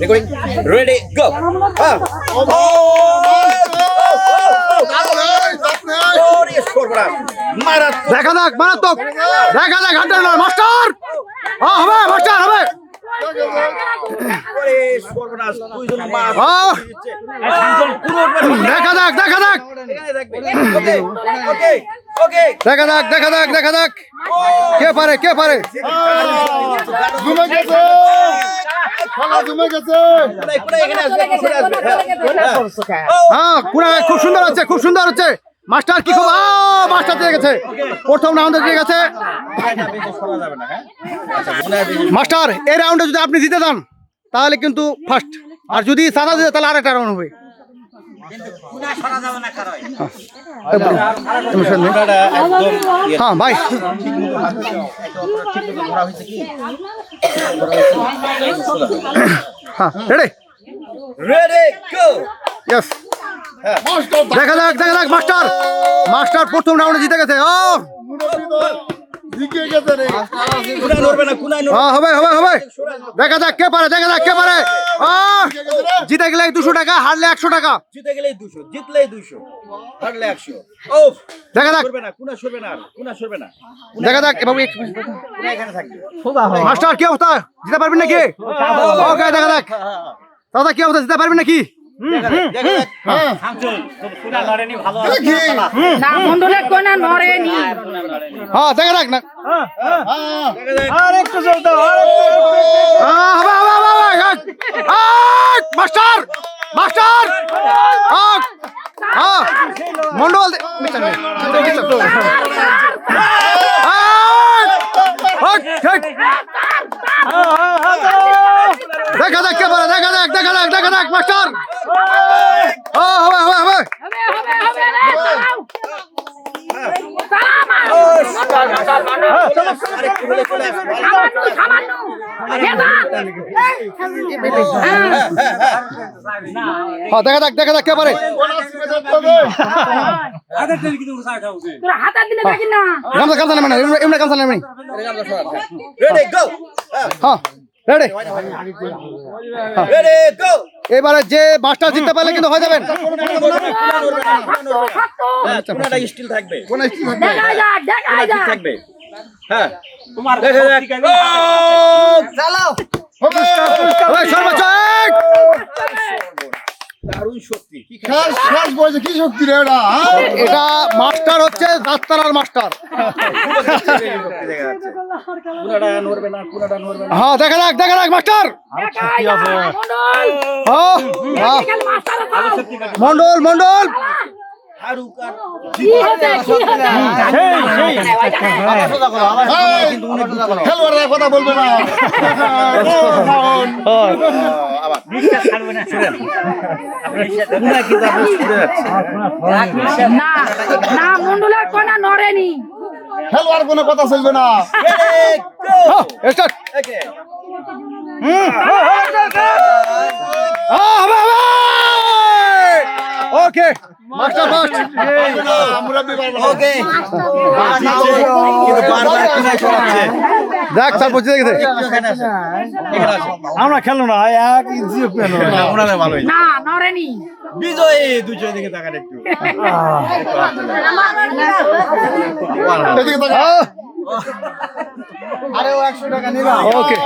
Recording ready go হ্যাঁ ওরে সর্বনাশ মারাত দেখা যাক মারাত্মক। দেখা যাক হান্টার নয় মাস্টার! হবে মাস্টার হবে! দেখা যাক দেখা যাক! দেখা যাক দেখা যাক দেখা যাক। কে পারে কে পারে? ঘুমে গেছে। হ্যাঁ খুব সুন্দর হচ্ছে খুব সুন্দর হচ্ছে। মাস্টার কি খবর? আ, মাস্টার দিয়ে গেছে। প্রথম রাউন্ডে দিয়ে গেছে। মাস্টার এই রাউন্ডে যদি আপনি জিতে যান তাহলে কিন্তু ফার্স্ট আর যদি সাদা দিতে তাহলে আরেকটা রাউন্ড হবে। হ্যাঁ ভাই। হ্যাঁ রেডি রেডি গো ইয়েস দেখা যাক দেখা যাক মাস্টার। মাস্টার প্রথম রাউন্ডে জিতে গেছে। ও! দেখা যাক কে পারে দেখা যাক কে পারে। জিতে গেলে দুশো টাকা হারলে একশো টাকা। জিতে গেলেই দুশো জিতলেই দুশো হারলে একশো। ও দেখা যাক। সরবে না কুনা সরবে না আর, কুনা সরবে না। দেখা যাক এভাবে কুনা এখানে থাকবে। মাস্টার কি অবস্থা? জিতে পারবেন নাকি? ওকে দেখা যাক। দাদা কি অবস্থা? জিতে পারবেন নাকি? দেখা যাক না মন্ডলের কোনা নড়েনি। হ্যাঁ দেখা যাক না দেখা যাক আহ, হবে হবে হবে হবে এক, এক, মাস্টার মাস্টার আহ, হ্যাঁ মন্ডল দে- মিস্টার নেই। এক, এক, ঠিক। দেখা যাক কে পারে দেখা যাক দেখা যাক দেখা যাক মাস্টার ও হবে হবে হবে আরেকটু হলে চলে আসবে হ্যাঁ দেখা যাক দেখা যাক কে পারে। দেখি না। গামছা গামছা নেবেন এমনি- এমনি গামছা নেবেন হ্যাঁ রেডি রেডি গো এবারে যে মাস্টার জিততে পারলে কিন্তু হয়ে যাবেন। স্টিল থাকবে? হ্যাঁ। দেখা কি শক্তি রে হ্যাঁ? এটা মাস্টার হচ্ছে মাস্টার। হ্যাঁ দেখা যাক দেখা যাক মাস্টার। মন্ডল হ্যাঁ, দাও মন্ডল। খেলোয়াড়রা কথা বলবে না। যাচ্ছে না না মন্ডলের কোনা নড়েনি। খেলোয়াড় কোনো কথা চলবে না। হ্যাঁ স্টার্ট। ওকে? মাস্টার ফার্স্ট না। ওকে কিন্তু বারবার কুনায় সরাচ্ছে দেখ স্যার বুঝতে আসে আমরা খেললো না এক ইঞ্চি না ওনাদের ভালোই না বিজয় দুজয় দিকে তাকান একটু। এদিকে তাকা। ওকে